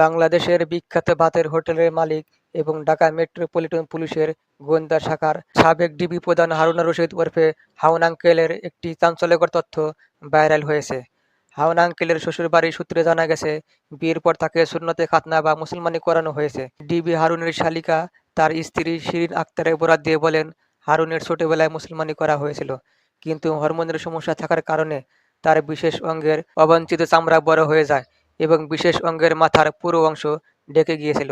বাংলাদেশের বিখ্যাত ভাতের হোটেলের মালিক এবং ঢাকা মেট্রোপলিটন পুলিশের গোয়েন্দা শাখার সাবেক ডিবি প্রধান হারুনা রশিদ ওরফে হাউন আঙ্কেলের একটি চাঞ্চল্যকর তথ্য ভাইরাল হয়েছে। হাউন আঙ্কেলের শ্বশুরবাড়ির সূত্রে জানা গেছে, বিয়ের পর তাকে সুন্নতে খাতনা বা মুসলমানি করানো হয়েছে। ডিবি হারুনের শালিকা তার স্ত্রী শিরিন আক্তারের বরাত দিয়ে বলেন, হারুনের ছোটবেলায় মুসলমানি করা হয়েছিল, কিন্তু হরমোনের সমস্যা থাকার কারণে তার বিশেষ অঙ্গের অবাঞ্ছিত চামড়া বড় হয়ে যায় এবং বিশেষ অঙ্গের মাথার পুরো অংশ ঢেকে গিয়েছিল।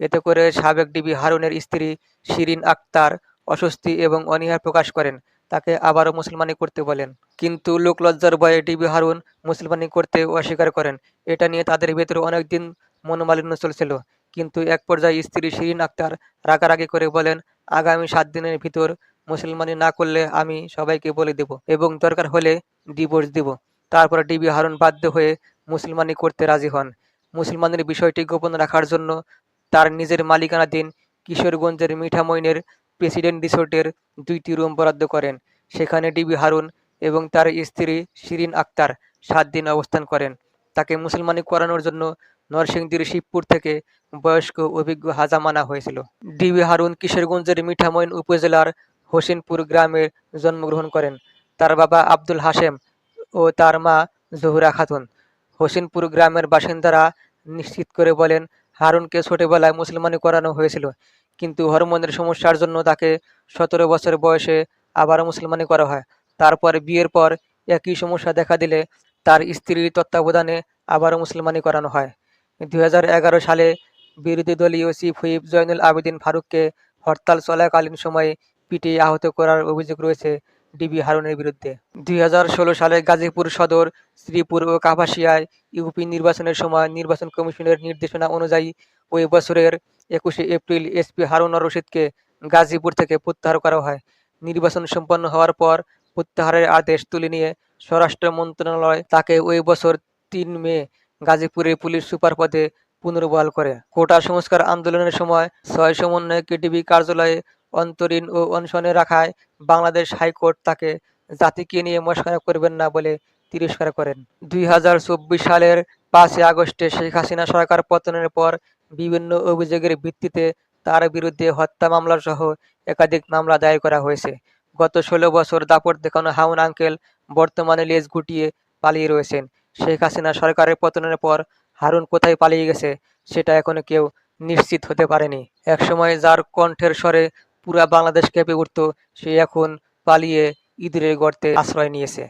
এতে করে সাবেক ডিবি হারুনের স্ত্রী শিরিন আক্তার অস্বস্তি এবং অনীহা প্রকাশ করেন। তাকে আবারও মুসলমানি করতে বলেন। কিন্তু লোকলজ্জার ভয়ে ডিবি হারুন মুসলমানি করতে অস্বীকার করেন। এটা নিয়ে তাদের ভেতরে অনেকদিন মনোমালিন্য চলছিল। কিন্তু এক পর্যায়ে স্ত্রী শিরিন আক্তার রাগারাগি করে বলেন, আগামী সাত দিনের ভিতর মুসলমানি না করলে আমি সবাইকে বলে দেব এবং দরকার হলে ডিভোর্স দিব। তারপর ডিবি হারুন বাধ্য হয়ে মুসলমানি করতে রাজি হন। মুসলমানের বিষয়টি গোপন রাখার জন্য তার নিজের মালিকানাধীন কিশোরগঞ্জের মিঠামইনের প্রেসিডেন্ট রিসোর্টের দুইটি রুম বরাদ্দ করেন। সেখানে ডিবি হারুন এবং তার স্ত্রী শিরিন আক্তার সাত দিন অবস্থান করেন। তাকে মুসলমানি করানোর জন্য নরসিংদীর শিবপুর থেকে বয়স্ক অভিজ্ঞ হাজাম আনা হয়েছিল। ডিবি হারুন কিশোরগঞ্জের মিঠামইন উপজেলার হোসেনপুর গ্রামে জন্মগ্রহণ করেন। তার বাবা আব্দুল হাশেম ও তার মা জহুরা খাতুন। হোসেনপুর গ্রামের বাসিন্দারা নিশ্চিত করে বলেন, হারুনকে ছোটবেলায় মুসলমানি করানো হয়েছিল, কিন্তু হরমোনের সমস্যার জন্য তাকে সতেরো বছর বয়সে আবারও মুসলমানি করা হয়। তারপর বিয়ের পর একই সমস্যা দেখা দিলে তার স্ত্রীর তত্ত্বাবধানে আবারও মুসলমানি করানো হয়। দুই হাজার এগারো সালে বিরোধী দলীয় চিফ হুইপ জয়নুল আবেদিন ফারুককে হরতাল চলাকালীন সময়ে পিটিয়ে আহত করার অভিযোগ রয়েছে। ডিবি হারুনের বিরুদ্ধে। দুই হাজার ষোলো সালে গাজীপুর সদর, শ্রীপুর ও কাপাসিয়ায় ইউপি নির্বাচনের সময় নির্বাচন কমিশনের নির্দেশনা অনুযায়ী ওই বছরের একুশে এপ্রিল এসপি হারুন রশিদকে গাজীপুর থেকে প্রত্যাহার করা হয়। নির্বাচন সম্পন্ন হওয়ার পর প্রত্যাহারের আদেশ তুলে নিয়ে স্বরাষ্ট্র মন্ত্রণালয় তাকে ওই বছর তিন মে গাজীপুরে পুলিশ সুপার পদে পুনর্বহাল করে। কোটা সংস্কার আন্দোলনের সময় ছয় সমন্বয়কে ডিবি কার্যালয়ে অন্তরীণ ও অনশনে রাখায় বাংলাদেশ হাইকোর্ট তাকে জাতিকে নিয়ে মস্করা করবেন না বলে তিরস্কার করেন। দুই হাজার চব্বিশ সালের পাঁচই আগস্টে শেখ হাসিনা সরকার পতনের পর বিভিন্ন অভিযোগের ভিত্তিতে তার বিরুদ্ধে হত্যা মামলা সহ একাধিক মামলা দায়ের করা হয়েছে। গত ষোলো বছর দাপট দেখানো হাউন আঙ্কেল বর্তমানে লেজ গুটিয়ে পালিয়ে রয়েছেন। শেখ হাসিনা সরকারের পতনের পর হারুন কোথায় পালিয়ে গেছে সেটা এখনও কেউ নিশ্চিত হতে পারেনি। একসময় যার কণ্ঠের স্বরে পুরা বাংলাদেশ কেঁপে উঠত সে এখন পালিয়ে ইঁদুরের গর্তে আশ্রয় নিয়েছে।